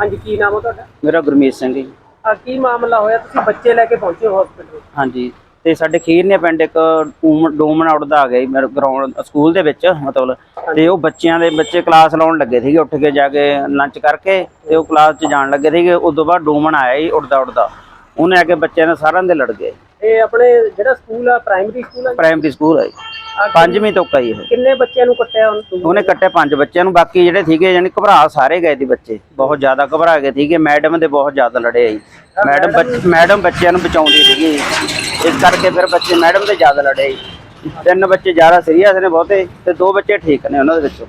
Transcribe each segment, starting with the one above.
ਹਾਂਜੀ ਕੀ ਨਾਮ ਹੈ ਤੁਹਾਡਾ? ਮੇਰਾ ਗੁਰਮੀਤ ਸਿੰਘ ਜੀ। ਆ ਕੀ ਮਾਮਲਾ ਹੋਇਆ? ਤੁਸੀਂ ਬੱਚੇ ਲੈ ਕੇ ਪਹੁੰਚੇ ਹਸਪੀਟਲ ਹਾਂਜੀ ਤੇ ਸਾਡੇ ਖੀਰਨੇ ਪਿੰਡ ਇੱਕ ਡੂਮ- ਡੂਮਨ ਆਊਟ ਆ ਗਿਆ ਮੇਰੇ ਗਰਾਊਂਡ ਸਕੂਲ ਦੇ ਵਿੱਚ ਮਤਲਬ। ਤੇ ਉਹ ਬੱਚਿਆਂ ਦੇ ਬੱਚੇ ਕਲਾਸ ਲਾਉਣ ਲੱਗੇ ਸੀਗੇ ਉੱਠ ਕੇ ਜਾ ਕੇ ਲੰਚ ਕਰਕੇ ਤੇ ਉਹ ਕਲਾਸ 'ਚ ਜਾਣ ਲੱਗੇ ਸੀਗੇ। ਉਸ ਤੋਂ ਬਾਅਦ ਡੂਮਨ ਆਇਆ ਜੀ ਉੱਡਦਾ ਉੱਡਦਾ ਉਹਨੇ ਆ ਕੇ ਬੱਚਿਆਂ ਨੇ ਸਾਰਿਆਂ ਦੇ ਲੜ ਗਏ। ਇਹ ਆਪਣੇ ਜਿਹੜਾ ਸਕੂਲ ਆ ਪ੍ਰਾਇਮਰੀ ਸਕੂਲ ਆ ਪ੍ਰਾਇਮਰੀ ਸਕੂਲ ਹੈ ਜੀ। ਪੰਜਵੀਂ ਤੋਂ ਕਈ ਇਹ। ਕਿੰਨੇ ਬੱਚਿਆਂ ਨੂੰ ਕੱਟਿਆ ਉਹਨੂੰ? ਉਹਨੇ ਕੱਟੇ ਪੰਜ ਬੱਚਿਆਂ ਨੂੰ। ਬਾਕੀ ਜਿਹੜੇ ਸੀਗੇ ਯਾਨੀ ਘਬਰਾ ਸਾਰੇ ਗਏ ਸੀ ਬੱਚੇ। ਬਹੁਤ ਜ਼ਿਆਦਾ ਘਬਰਾ ਗਏ ਸੀਗੇ। ਮੈਡਮ ਦੇ ਬਹੁਤ ਜ਼ਿਆਦਾ ਲੜੇ ਆ ਜੀ ਮੈਡਮ ਮੈਡਮ ਬੱਚਿਆਂ ਨੂੰ ਬਚਾਉਂਦੀ ਸੀਗੀ। ਇਸ ਕਰਕੇ ਫਿਰ ਬੱਚੇ ਮੈਡਮ ਦੇ ਜ਼ਿਆਦਾ ਲੜੇ ਜੀ ਤਿੰਨ ਬੱਚੇ ਜ਼ਿਆਦਾ ਸੀਰੀਅਸ ਨੇ ਬਹੁਤੇ ਤੇ ਦੋ ਬੱਚੇ ਠੀਕ ਨੇ ਉਹਨਾਂ ਦੇ ਵਿੱਚੋਂ।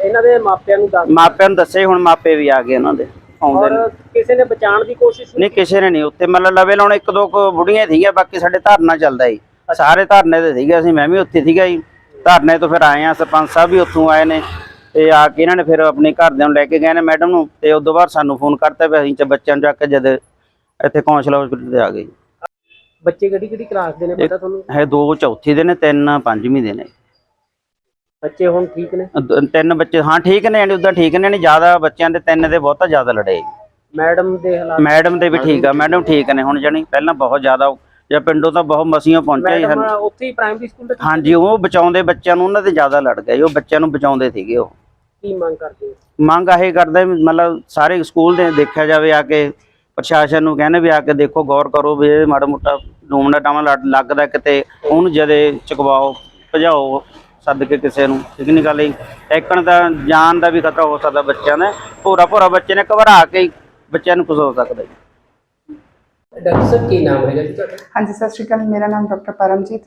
ਇਹਨਾਂ ਦੇ ਮਾਪਿਆਂ ਨੂੰ ਦੱਸ ਮਾਪਿਆਂ ਨੂੰ ਦੱਸੇ ਹੁਣ ਮਾਪੇ ਵੀ ਆ ਗਏ ਉਹਨਾਂ ਦੇ ਆਉਂਦੇ ਨੇ। ਕਿਸੇ ਨੇ ਬਚਾਉਣ ਦੀ ਕੋਸ਼ਿਸ਼ ਨਹੀਂ ਕਿਸੇ ਨੇ ਨਹੀਂ। ਉੱਥੇ ਮਤਲਬ ਲਵੇ ਲਾਉਣ ਇੱਕ ਦੋ ਕੁ ਬੁੜੀਆਂ ਸੀਗੀਆਂ ਬਾਕੀ ਸਾਡੇ ਧਰਨਾ ਚੱਲਦਾ ਜੀ ਸਾਰੇ ਧਰਨੇ ਤੇ ਸੀਗੇ ਅਸੀਂ ਮੈਂ ਵੀ ਉੱਥੇ ਸੀਗਾ ਜੀ। ਧਰਨੇ ਤੋਂ ਫਿਰ ਆਏ ਆ ਸਰਪੰਚ ਸਾਹਿਬ ਵੀ ਉੱਥੋਂ ਆਏ ਨੇ ਤੇ ਆ ਕੇ ਇਹਨਾਂ ਨੇ ਫਿਰ ਆਪਣੇ ਘਰਦਿਆਂ ਨੂੰ ਲੈ ਕੇ ਗਏ ਨੇ ਮੈਡਮ ਨੂੰ ਤੇ ਉਦੋਂ ਬਾਅਦ ਸਾਨੂੰ ਫੋਨ ਕਰਤਾ ਵੀ ਅਸੀਂ ਚ ਬੱਚਿਆਂ ਨੂੰ ਚੱਕ ਕੇ ਜਦ ਇੱਥੇ ਕੌਂਸਲ ਹਸਪੀਟਲ ਤੇ ਆ ਗਏ ਬੱਚੇ ਕਿਹੜੀ ਕਿਹੜੀ ਕਲਾਸ ਦੇ ਨੇ ਪਤਾ ਤੁਹਾਨੂੰ? ਇਹ ਦੋ ਚੌਥੀ ਦੇ ਨੇ ਤਿੰਨ ਪੰਜਵੀਂ ਦੇ ਨੇ। ਬੱਚੇ ਹੁਣ ਠੀਕ ਨੇ? ਤਿੰਨ ਬੱਚੇ ਹਾਂ ਠੀਕ ਨੇ ਯਾਨੀ ਉਦਾਂ ਠੀਕ ਨੇ ਨਹੀਂ ਜ਼ਿਆਦਾ ਬੱਚਿਆਂ ਦੇ ਤਿੰਨ ਦੇ ਬਹੁਤਾ ਜ਼ਿਆਦਾ ਲੜੇ। ਮੈਡਮ ਦੇ ਹਾਲਾਤ ਮੈਡਮ ਦੇ ਵੀ ਠੀਕ ਆ ਮੈਡਮ ਠੀਕ ਨੇ ਹੁਣ ਜਾਣੀ ਪਹਿਲਾਂ ਬਹੁਤ ਜ਼ਿਆਦਾ ਜਾਂ ਪਿੰਡੋਂ ਤਾਂ ਬਹੁਤ ਮਸੀਆਂ ਪਹੁੰਚਿਆ ਉੱਥੇ ਹੀ ਪ੍ਰਾਇਮਰੀ ਸਕੂਲ ਦੇ ਹਾਂਜੀ ਉਹ ਬਚਾਉਂਦੇ ਬੱਚਿਆਂ ਨੂੰ ਉਹਨਾਂ ਤੇ ਜ਼ਿਆਦਾ ਲੜ ਗਏ ਉਹ ਬੱਚਿਆਂ ਨੂੰ ਬਚਾਉਂਦੇ ਸੀਗੇ ਉਹ। ਕੀ ਮੰਗ ਕਰਦੇ ਹੋ? ਮੰਗ ਇਹ ਕਰਦੇ ਮਤਲਬ ਸਾਰੇ ਸਕੂਲ ਦੇ ਦੇਖਿਆ ਜਾਵੇ ਆ ਕੇ ਪ੍ਰਸ਼ਾਸਨ ਨੂੰ ਕਹਿੰਦੇ ਵੀ ਆ ਕੇ ਦੇਖੋ ਗੌਰ ਕਰੋ ਵੀ ਇਹ ਮਾੜਾ ਮੋਟਾ ਡੂਮਣਾ ਲੜ- ਲੱਗਦਾ ਕਿਤੇ ਉਹਨੂੰ ਜਦੇ ਚੁਕਵਾਓ ਭਜਾਓ ਸੱਦ ਕੇ ਕਿਸੇ ਨੂੰ ਠੀਕ ਨਹੀਂ ਗੱਲ ਜੀ। ਐਕਣ ਦਾ ਜਾਨ ਦਾ ਵੀ ਖਤਰਾ ਹੋ ਸਕਦਾ ਬੱਚਿਆਂ ਦਾ ਭੋਰਾ ਭੋਰਾ ਬੱਚੇ ਨੇ ਘਬਰਾ ਕੇ ਹੀ ਬੱਚਿਆਂ ਨੂੰ ਕੁਝ ਹੋ ਸਕਦਾ ਡਾਕਟਰ ਸਾਹਿਬ ਕੀ ਨਾਮ ਹੈਗਾ ਜੀ ਤੁਹਾਡਾ? ਹਾਂਜੀ ਸਤਿ ਸ਼੍ਰੀ ਅਕਾਲ ਮੇਰਾ ਨਾਮ ਡਾਕਟਰ ਪਰਮਜੀਤ।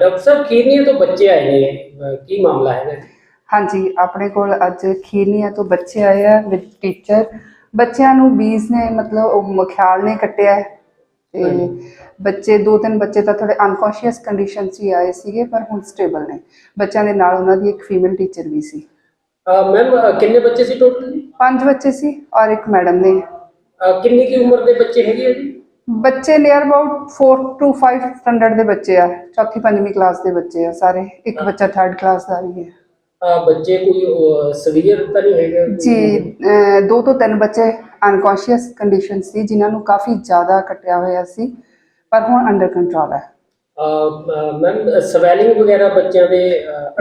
ਡਾਕਟਰ ਸਾਹਿਬ ਕੀਰਨੀਆ ਤੋਂ ਬੱਚੇ ਆਏ ਨੇ ਕੀ ਮਾਮਲਾ ਹੈਗਾ ਹਾਂਜੀ ਆਪਣੇ ਕੋਲ ਅੱਜ ਖੀਰਨੀਆ ਤੋਂ ਬੱਚੇ ਆਏ ਆ ਵਿਦ ਟੀਚਰ। ਬੱਚਿਆਂ ਨੂੰ ਬੀਜ ਨੇ ਮਤਲਬ ਉਹ ਮਖਿਆਲ ਨੇ ਕੱਟਿਆ ਹੈ। ਤੇ ਬੱਚੇ ਦੋ ਤਿੰਨ ਬੱਚੇ ਤਾਂ ਥੋੜੇ ਅਨਕੌਂਸ਼ੀਅਸ ਕੰਡੀਸ਼ਨ 'ਚ ਹੀ ਆਏ ਸੀਗੇ ਪਰ ਹੁਣ ਸਟੇਬਲ ਨੇ। ਬੱਚਿਆਂ ਦੇ ਨਾਲ ਉਹਨਾਂ ਦੀ ਇੱਕ ਫੀਮੇਲ ਟੀਚਰ ਵੀ ਸੀ। ਮੈਮ ਕਿੰਨੇ ਬੱਚੇ ਸੀ ਟੋਟਲ ਪੰਜ ਬੱਚੇ ਸੀ ਔਰ ਇੱਕ ਮੈਡਮ ਨੇ। ਕਿੰਨੀ ਕੀ ਉਮਰ ਦੇ ਬੱਚੇ ਹੈਗੇ ਆ ਜੀ? ਬੱਚੇ ਨੀਅਰ ਅਬਾਊਟ 4 ਟੂ 5 ਸਟੈਂਡਰਡ ਦੇ ਬੱਚੇ ਆ। ਚੌਥੀ ਪੰਜਵੀਂ ਕਲਾਸ ਦੇ ਬੱਚੇ ਆ ਸਾਰੇ। ਇੱਕ ਬੱਚਾ ਥਰਡ ਕਲਾਸ ਦਾ ਵੀ ਹੈ। ਅਹ ਬੱਚੇ ਕੋਈ ਸਵੀਅਰ ਤਾਂ ਨਹੀਂ ਹੈਗੇ? ਜੀ ਅਹ ਦੋ ਤੋਂ ਤਿੰਨ ਬੱਚੇ ਅਨਕੌਂਸ਼ੀਅਸ ਕੰਡੀਸ਼ਨ ਸੀ ਜਿਨ੍ਹਾਂ ਨੂੰ ਕਾਫੀ ਜ਼ਿਆਦਾ ਕੱਟਿਆ ਹੋਇਆ ਸੀ ਪਰ ਹੁਣ ਅੰਡਰ ਕੰਟਰੋਲ ਹੈ। ਮੈਮ ਸਵੈਲਿੰਗ ਵਗੈਰਾ ਬੱਚਿਆਂ ਦੇ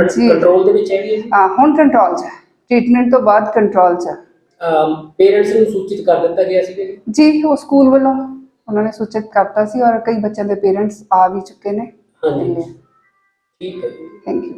ਜੀ। ਕੰਟਰੋਲ ਦੇ ਵਿੱਚ ਹੈਗੀ ਹੈ ਜੀ? ਹਾਂ ਹੁਣ ਕੰਟਰੋਲ 'ਚ ਹੈ। ਟ੍ਰੀਟਮੈਂਟ ਤੋਂ ਬਾਅਦ ਕੰਟਰੋਲ 'ਚ ਹੈ। ਪੇਰੈਂਟਸ ਨੂੰ ਸੂਚਿਤ ਕਰ ਦਿੱਤਾ ਗਿਆ ਸੀ ਜੀ? ਉਹ ਸਕੂਲ ਵੱਲੋਂ ਉਹਨਾਂ ਨੇ ਸੂਚਿਤ ਕਰਤਾ ਸੀ ਔਰ ਕਈ ਬੱਚਿਆਂ ਦੇ ਪੇਰੈਂਟਸ ਆ ਵੀ ਚੁੱਕੇ ਨੇ। ਹਾਂਜੀ। ਠੀਕ ਹੈ ਜੀ। Thank you